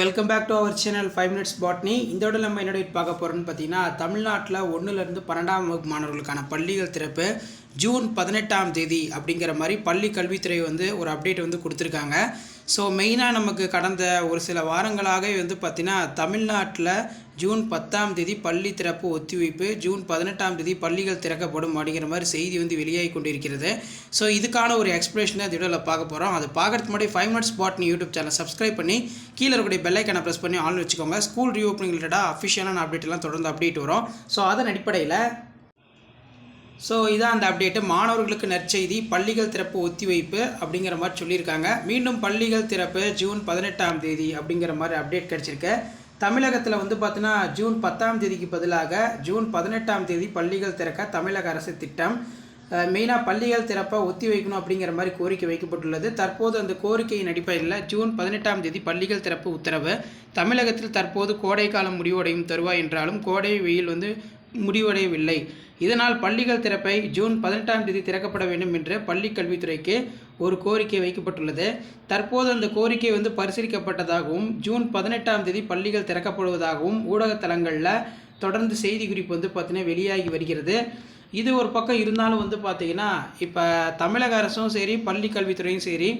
Welcome back to our channel five minutes botany இந்த விட நம்ம என்னோட பார்க்க போகிறோம்னு பார்த்தீங்கன்னா தமிழ்நாட்டில் ஒன்றுலேருந்து பன்னெண்டாம் வகுப்பு மாணவர்களுக்கான பள்ளிகள் திறப்பு. ஜூன் பதினெட்டாம் தேதி அப்படிங்கிற மாதிரி பள்ளி கல்வித்துறை வந்து ஒரு அப்டேட் வந்து கொடுத்துருக்காங்க. ஸோ மெயினாக நமக்கு கடந்த ஒரு சில வாரங்களாகவே வந்து பார்த்திங்கன்னா தமிழ்நாட்டில் ஜூன் பத்தாம் தேதி பள்ளி திறப்பு ஒத்திவைப்பு ஜூன் பதினெட்டாம் தேதி பள்ளிகள் திறக்கப்படும் அப்படிங்கிற மாதிரி செய்தி வந்து வெளியாகி கொண்டிருக்கிறது. ஸோ இதுக்கான ஒரு எக்ஸ்பிளேஷனை இந்த வீடியோவில் பார்க்க போகிறோம் அது பார்க்குறதுக்கு முன்னாடி five minutes botany YouTube channel subscribe பண்ணி கீழே இருக்கக்கூடிய பெல்லைக்கனை ப்ரெஸ் பண்ணி ஆன் வச்சுக்கோங்க. ஸ்கூல் ரீஓப்பனிங் ரிலேட்டடாக அஃபிஷியலான அப்டேட்லாம் தொடர்ந்து அப்டேட் வரும். ஸோ அதன் அடிப்படையில் ஸோ இதான் அந்த அப்டேட்டு மாணவர்களுக்கு நற்செய்தி பள்ளிகள் திறப்பு ஒத்திவைப்பு அப்படிங்கிற மாதிரி சொல்லியிருக்காங்க. மீண்டும் பள்ளிகள் திறப்பு ஜூன் பதினெட்டாம் தேதி அப்படிங்கிற மாதிரி அப்டேட் கிடச்சிருக்கு. தமிழகத்தில் வந்து பார்த்தீங்கன்னா ஜூன் பத்தாம் தேதிக்கு பதிலாக ஜூன் பதினெட்டாம் தேதி பள்ளிகள் திறக்க தமிழக அரசு திட்டம். மெயினாக பள்ளிகள் திறப்ப ஒத்தி வைக்கணும் அப்படிங்கிற மாதிரி கோரிக்கை வைக்கப்பட்டுள்ளது. தற்போது அந்த கோரிக்கையின் அடிப்படையில் ஜூன் பதினெட்டாம் தேதி பள்ளிகள் திறப்பு உத்தரவு. தமிழகத்தில் தற்போது கோடை காலம் முடிவடையும் தருவாய் என்றாலும் கோடை வெயில் வந்து முடிவடையவில்லை. இதனால் பள்ளிகள் திறப்பை ஜூன் பதினெட்டாம் தேதி திறக்கப்பட வேண்டும் என்று பள்ளிக் கல்வித்துறைக்கு ஒரு கோரிக்கை வைக்கப்பட்டுள்ளது. தற்போது அந்த கோரிக்கை வந்து பரிசீலிக்கப்பட்டதாகவும் ஜூன் பதினெட்டாம் தேதி பள்ளிகள் திறக்கப்படுவதாகவும் ஊடகத்தலங்களில் தொடர்ந்து செய்தி குறிப்பு வந்து பார்த்தீங்கன்னா வெளியாகி வருகிறது. இது ஒரு பக்கம் இருந்தாலும் வந்து பார்த்திங்கன்னா இப்போ தமிழக அரசும் சரி பள்ளி கல்வித்துறையும் சரி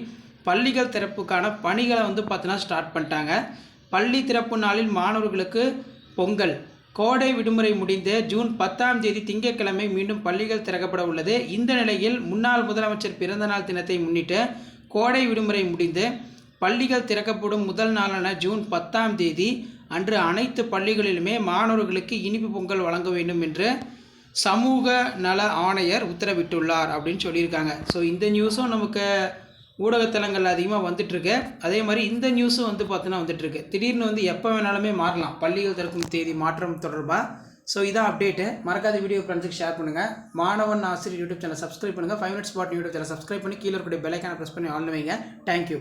பள்ளிகள் திறப்புக்கான பணிகளை வந்து பார்த்தீங்கன்னா ஸ்டார்ட் பண்ணிட்டாங்க. பள்ளி திறப்பு நாளில் மாணவர்களுக்கு பொங்கல். கோடை விடுமுறை முடிந்து ஜூன் பத்தாம் தேதி திங்கட்கிழமை மீண்டும் பள்ளிகள் திறக்கப்பட உள்ளது. இந்த நிலையில் முன்னாள் முதலமைச்சர் பிறந்தநாள் தினத்தை முன்னிட்டு கோடை விடுமுறை முடிந்து பள்ளிகள் திறக்கப்படும் முதல் நாளான ஜூன் பத்தாம் தேதி அன்று அனைத்து பள்ளிகளிலுமே மாணவர்களுக்கு இனிப்பு பொங்கல் வழங்க வேண்டும் என்று சமூக நல ஆணையர் உத்தரவிட்டுள்ளார் அப்படின்னு சொல்லியிருக்காங்க. ஸோ இந்த நியூஸும் நமக்கு ஊடகத்தலங்கள் அதிகமாக வந்துட்டுருக்கு. அதே மாதிரி இந்த நியூஸும் வந்து பார்த்தீங்கன்னா வந்துட்டுருக்கு. திடீர்னு வந்து எப்போ வேணாலுமே மாறலாம். பள்ளிகள் திறக்கும் தேதி மாற்றம் தொடர்பாக ஸோ இதான் அப்டேட்டு மறக்காத வீடியோ ஃப்ரெண்ட்ஸுக்கு ஷேர் பண்ணுங்கள் மாணவன் ஆசிரியர் யூடியூப் சேனல் சப்ஸ்கிரைப் பண்ணுங்கள் five minutes bot YouTube channel subscribe பண்ணி கீழே இருக்கக்கூடிய பெல்லைக்கான ப்ரெஸ் பண்ணி ஆன் வைங்க. தேங்க்யூ